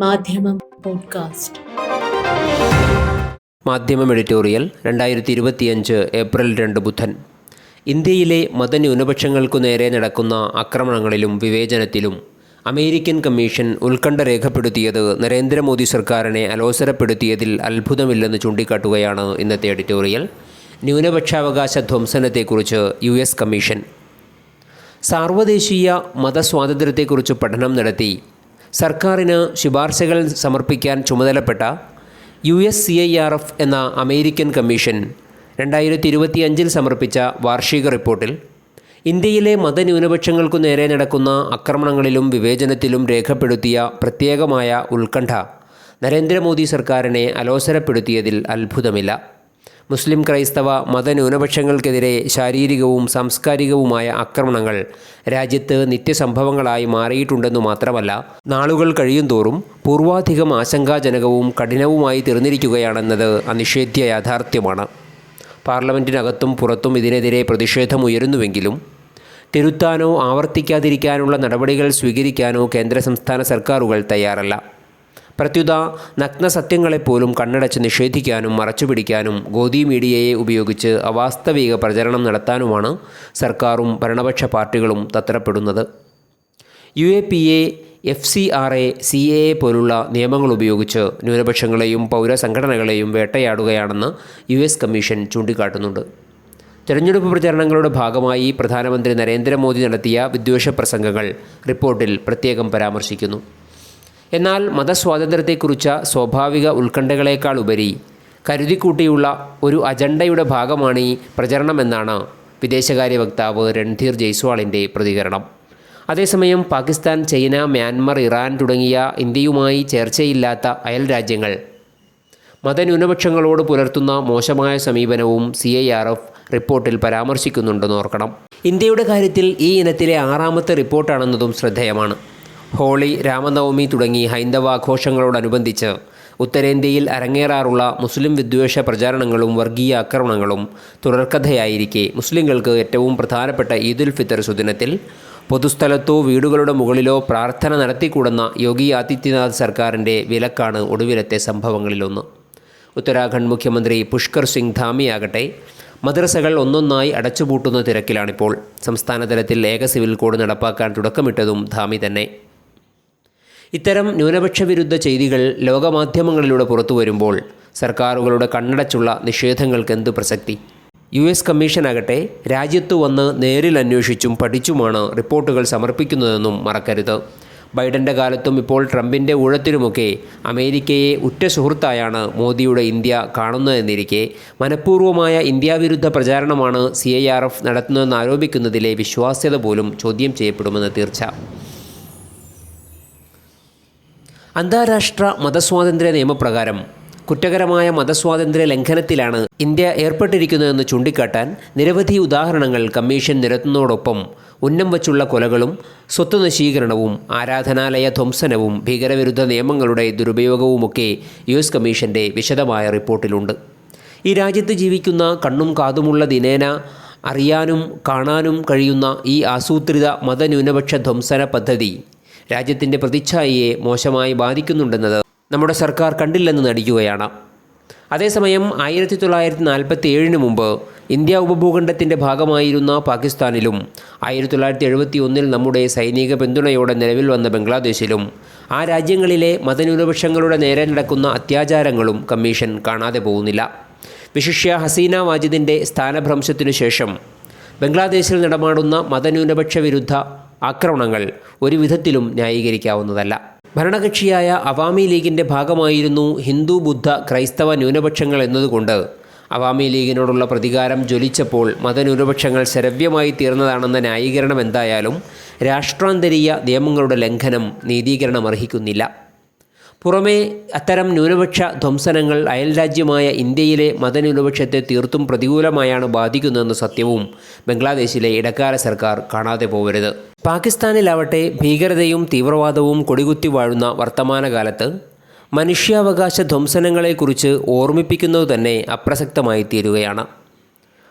മാധ്യമം പോഡ്കാസ്റ്റ്. മാധ്യമം എഡിറ്റോറിയൽ രണ്ടായിരത്തി ഇരുപത്തിയഞ്ച് ഏപ്രിൽ രണ്ട് ബുധൻ. ഇന്ത്യയിലെ മതന്യൂനപക്ഷങ്ങൾക്കു നേരെ നടക്കുന്ന ആക്രമണങ്ങളിലും വിവേചനത്തിലും അമേരിക്കൻ കമ്മീഷൻ ഉത്കണ്ഠ രേഖപ്പെടുത്തിയത് നരേന്ദ്രമോദി സർക്കാരിനെ അലോസരപ്പെടുത്തിയതിൽ അത്ഭുതമില്ലെന്ന് ചൂണ്ടിക്കാട്ടുകയാണ് ഇന്നത്തെ എഡിറ്റോറിയൽ ന്യൂനപക്ഷാവകാശ ധ്വംസനത്തെക്കുറിച്ച് യു എസ് കമ്മീഷൻ. സാർവദേശീയ മതസ്വാതന്ത്ര്യത്തെക്കുറിച്ച് പഠനം നടത്തി സർക്കാരിന് ശുപാർശകൾ സമർപ്പിക്കാൻ ചുമതലപ്പെട്ട U S C I R F എന്ന അമേരിക്കൻ കമ്മീഷൻ രണ്ടായിരത്തി ഇരുപത്തിയഞ്ചിൽ സമർപ്പിച്ച വാർഷിക റിപ്പോർട്ടിൽ ഇന്ത്യയിലെ മതന്യൂനപക്ഷങ്ങൾക്കു നേരെ നടക്കുന്ന ആക്രമണങ്ങളിലും വിവേചനത്തിലും രേഖപ്പെടുത്തിയ പ്രത്യേകമായ ഉത്കണ്ഠ നരേന്ദ്രമോദി സർക്കാരിനെ അലോസരപ്പെടുത്തിയതിൽ അത്ഭുതമില്ല. മുസ്ലിം ക്രൈസ്തവ മതന്യൂനപക്ഷങ്ങൾക്കെതിരെ ശാരീരികവും സാംസ്കാരികവുമായ ആക്രമണങ്ങൾ രാജ്യത്ത് നിത്യസംഭവങ്ങളായി മാറിയിട്ടുണ്ടെന്നു മാത്രമല്ല നാളുകൾ കഴിയുന്തോറും പൂർവാധികം ആശങ്കാജനകവും കഠിനവുമായി തീർന്നിരിക്കുകയാണെന്നത് അനിഷേധ്യ യാഥാർത്ഥ്യമാണ്. പാർലമെന്റിനകത്തും പുറത്തും ഇതിനെതിരെ പ്രതിഷേധമുയരുന്നുവെങ്കിലും തിരുത്താനോ ആവർത്തിക്കാതിരിക്കാനുള്ള നടപടികൾ സ്വീകരിക്കാനോ കേന്ദ്ര സംസ്ഥാന സർക്കാരുകൾ തയ്യാറല്ല. പ്രത്യുത നഗ്ന സത്യങ്ങളെപ്പോലും കണ്ണടച്ച് നിഷേധിക്കാനും മറച്ചുപിടിക്കാനും ഗോദി മീഡിയയെ ഉപയോഗിച്ച് അവാസ്തവിക പ്രചരണം നടത്താനുമാണ് സർക്കാരും ഭരണപക്ഷ പാർട്ടികളും തത്രപ്പെടുന്നത്. U A P A F C R A C A A പോലുള്ള നിയമങ്ങൾ ഉപയോഗിച്ച് ന്യൂനപക്ഷങ്ങളെയും പൗരസംഘടനകളെയും വേട്ടയാടുകയാണെന്ന് യു എസ് കമ്മീഷൻ ചൂണ്ടിക്കാട്ടുന്നുണ്ട്. തെരഞ്ഞെടുപ്പ് പ്രചരണങ്ങളുടെ ഭാഗമായി പ്രധാനമന്ത്രി നരേന്ദ്രമോദി നടത്തിയ വിദ്വേഷ പ്രസംഗങ്ങൾ റിപ്പോർട്ടിൽ പ്രത്യേകം പരാമർശിക്കുന്നു. എന്നാൽ മതസ്വാതന്ത്ര്യത്തെക്കുറിച്ച സ്വാഭാവിക ഉത്കണ്ഠകളേക്കാൾ ഉപരി കരുതിക്കൂട്ടിയുള്ള ഒരു അജണ്ടയുടെ ഭാഗമാണ് ഈ പ്രചരണമെന്നാണ് വിദേശകാര്യ വക്താവ് രൺധീർ ജയ്സ്വാളിന്റെ പ്രതികരണം. അതേസമയം പാകിസ്ഥാൻ ചൈന മ്യാൻമർ ഇറാൻ തുടങ്ങിയ ഇന്ത്യയുമായി ചേർച്ചയില്ലാത്ത അയൽ രാജ്യങ്ങൾ മതന്യൂനപക്ഷങ്ങളോട് പുലർത്തുന്ന മോശമായ സമീപനവും സി ഐ ആർ എഫ് റിപ്പോർട്ടിൽ പരാമർശിക്കുന്നുണ്ടെന്ന് ഓർക്കണം. ഇന്ത്യയുടെ കാര്യത്തിൽ ഈ ഇനത്തിലെ ആറാമത്തെ റിപ്പോർട്ടാണെന്നതും ശ്രദ്ധേയമാണ്. ഹോളി രാമനവമി തുടങ്ങി ഹൈന്ദവ ആഘോഷങ്ങളോടനുബന്ധിച്ച് ഉത്തരേന്ത്യയിൽ അരങ്ങേറാറുള്ള മുസ്ലിം വിദ്വേഷ പ്രചാരണങ്ങളും വർഗീയ ആക്രമണങ്ങളും തുടർക്കഥയായിരിക്കെ മുസ്ലിങ്ങൾക്ക് ഏറ്റവും പ്രധാനപ്പെട്ട ഈദുൽ ഫിത്തർ സുദിനത്തിൽ പൊതുസ്ഥലത്തോ വീടുകളുടെ മുകളിലോ പ്രാർത്ഥന നടത്തിക്കൂടുന്ന യോഗി ആദിത്യനാഥ് സർക്കാരിന്റെ വിലക്കാണ് ഒടുവിലത്തെ സംഭവങ്ങളിലൊന്ന്. ഉത്തരാഖണ്ഡ് മുഖ്യമന്ത്രി പുഷ്കർ സിംഗ് ധാമിയാകട്ടെ മദ്രസകൾ ഒന്നൊന്നായി അടച്ചുപൂട്ടുന്ന തിരക്കിലാണിപ്പോൾ. സംസ്ഥാനതലത്തിൽ ഏക സിവിൽ കോഡ് നടപ്പാക്കാൻ തുടക്കമിട്ടതും ധാമി തന്നെ. ഇത്തരം ന്യൂനപക്ഷ വിരുദ്ധ ചെയ്തികൾ ലോകമാധ്യമങ്ങളിലൂടെ പുറത്തു വരുമ്പോൾ സർക്കാരുകളുടെ കണ്ണടച്ചുള്ള നിഷേധങ്ങൾക്ക് എന്ത് പ്രസക്തി? യു എസ് കമ്മീഷനാകട്ടെ രാജ്യത്ത് വന്ന് നേരിൽ അന്വേഷിച്ചും പഠിച്ചുമാണ് റിപ്പോർട്ടുകൾ സമർപ്പിക്കുന്നതെന്നും മറക്കരുത്. ബൈഡന്റെ കാലത്തും ഇപ്പോൾ ട്രംപിന്റെ ഊഴത്തിലുമൊക്കെ അമേരിക്കയെ ഉറ്റ സുഹൃത്തായാണ് മോദിയുടെ ഇന്ത്യ കാണുന്നതെന്നിരിക്കെ മനഃപൂർവമായ ഇന്ത്യാവിരുദ്ധ പ്രചാരണമാണ് സി ഐ ആർ എഫ് നടത്തുന്നതെന്ന് ആരോപിക്കുന്നതിലെ വിശ്വാസ്യത പോലും ചോദ്യം ചെയ്യപ്പെടുമെന്ന് തീർച്ച. അന്താരാഷ്ട്ര മതസ്വാതന്ത്ര്യ നിയമപ്രകാരം കുറ്റകരമായ മതസ്വാതന്ത്ര്യ ലംഘനത്തിലാണ് ഇന്ത്യ ഏർപ്പെട്ടിരിക്കുന്നതെന്ന് ചൂണ്ടിക്കാട്ടാൻ നിരവധി ഉദാഹരണങ്ങൾ കമ്മീഷൻ നിരത്തുന്നതോടൊപ്പം ഉന്നം വച്ചുള്ള കൊലകളും സ്വത്ത് നശീകരണവും ആരാധനാലയ ധ്വംസനവും ഭീകരവിരുദ്ധ നിയമങ്ങളുടെ ദുരുപയോഗവുമൊക്കെ യു എസ് കമ്മീഷന്റെ വിശദമായ റിപ്പോർട്ടിലുണ്ട്. ഈ രാജ്യത്ത് ജീവിക്കുന്ന കണ്ണും കാതുമുള്ള ദിനേന അറിയാനും കാണാനും കഴിയുന്ന ഈ ആസൂത്രിത മതന്യൂനപക്ഷ ധ്വംസന പദ്ധതി രാജ്യത്തിന്റെ പ്രതിച്ഛായയെ മോശമായി ബാധിക്കുന്നുണ്ടെന്നത് നമ്മുടെ സർക്കാർ കണ്ടില്ലെന്ന് നടിക്കുകയാണ്. അതേസമയം ആയിരത്തി തൊള്ളായിരത്തി നാൽപ്പത്തി ഏഴിന് മുമ്പ് ഇന്ത്യ ഉപഭൂഖണ്ഡത്തിന്റെ ഭാഗമായിരുന്ന പാകിസ്ഥാനിലും ആയിരത്തി തൊള്ളായിരത്തി എഴുപത്തി ഒന്നിൽ നമ്മുടെ സൈനിക പിന്തുണയോടെ നിലവിൽ വന്ന ബംഗ്ലാദേശിലും ആ രാജ്യങ്ങളിലെ മതന്യൂനപക്ഷങ്ങളുടെ നേരെ നടക്കുന്ന അത്യാചാരങ്ങളും കമ്മീഷൻ കാണാതെ പോകുന്നില്ല. വിശിഷ്യ ഹസീന വാജിദിന്റെ സ്ഥാനഭ്രംശത്തിനു ശേഷം ബംഗ്ലാദേശിൽ നടമാടുന്ന മതന്യൂനപക്ഷ വിരുദ്ധ ആക്രമണങ്ങൾ ഒരു വിധത്തിലും ന്യായീകരിക്കാവുന്നതല്ല. ഭരണകക്ഷിയായ അവാമി ലീഗിന്റെ ഭാഗമായിരുന്നു ഹിന്ദു ബുദ്ധ ക്രൈസ്തവ ന്യൂനപക്ഷങ്ങൾ എന്നതുകൊണ്ട്. അവാമി ലീഗിനോടുള്ള പ്രതികാരം ജ്വലിച്ചപ്പോൾ മതന്യൂനപക്ഷങ്ങൾ ശരവ്യമായി തീർന്നതാണെന്ന ന്യായീകരണം എന്തായാലും രാഷ്ട്രാന്തരീയ നിയമങ്ങളുടെ ലംഘനം നീതീകരണം അർഹിക്കുന്നില്ല പുറമേ അത്തരം ന്യൂനപക്ഷ ധ്വംസനങ്ങൾ അയൽരാജ്യമായ ഇന്ത്യയിലെ മതന്യൂനപക്ഷത്തെ തീർത്തും പ്രതികൂലമായാണ് ബാധിക്കുന്നതെന്ന സത്യവും ബംഗ്ലാദേശിലെ ഇടക്കാല സർക്കാർ കാണാതെ പോകരുത് പാകിസ്ഥാനിലാവട്ടെ ഭീകരതയും തീവ്രവാദവും കൊടികുത്തി വാഴുന്ന വർത്തമാനകാലത്ത് മനുഷ്യാവകാശ ധ്വംസനങ്ങളെക്കുറിച്ച് ഓർമ്മിപ്പിക്കുന്നത് തന്നെ അപ്രസക്തമായി തീരുകയാണ്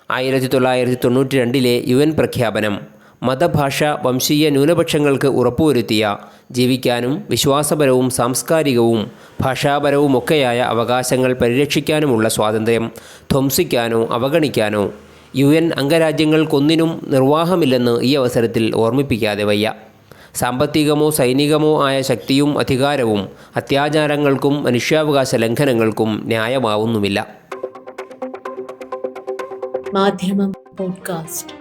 ആയിരത്തി തൊള്ളായിരത്തി തൊണ്ണൂറ്റി രണ്ടിലെ യു എൻ പ്രഖ്യാപനം മതഭാഷ വംശീയ ന്യൂനപക്ഷങ്ങൾക്ക് ഉറപ്പുവരുത്തിയ ജീവിക്കാനും വിശ്വാസപരവും സാംസ്കാരികവും ഭാഷാപരവുമൊക്കെയായ അവകാശങ്ങൾ പരിരക്ഷിക്കാനുമുള്ള സ്വാതന്ത്ര്യം ധ്വംസിക്കാനോ അവഗണിക്കാനോ യു എൻ അംഗരാജ്യങ്ങൾക്കൊന്നിനും നിർവാഹമില്ലെന്ന് ഈ അവസരത്തിൽ ഓർമ്മിപ്പിക്കാതെ വയ്യ. സാമ്പത്തികമോ സൈനികമോ ആയ ശക്തിയും അധികാരവും അത്യാചാരങ്ങൾക്കും മനുഷ്യാവകാശ ലംഘനങ്ങൾക്കും ന്യായമാവുന്നുമില്ല. മാധ്യമം പോഡ്കാസ്റ്റ്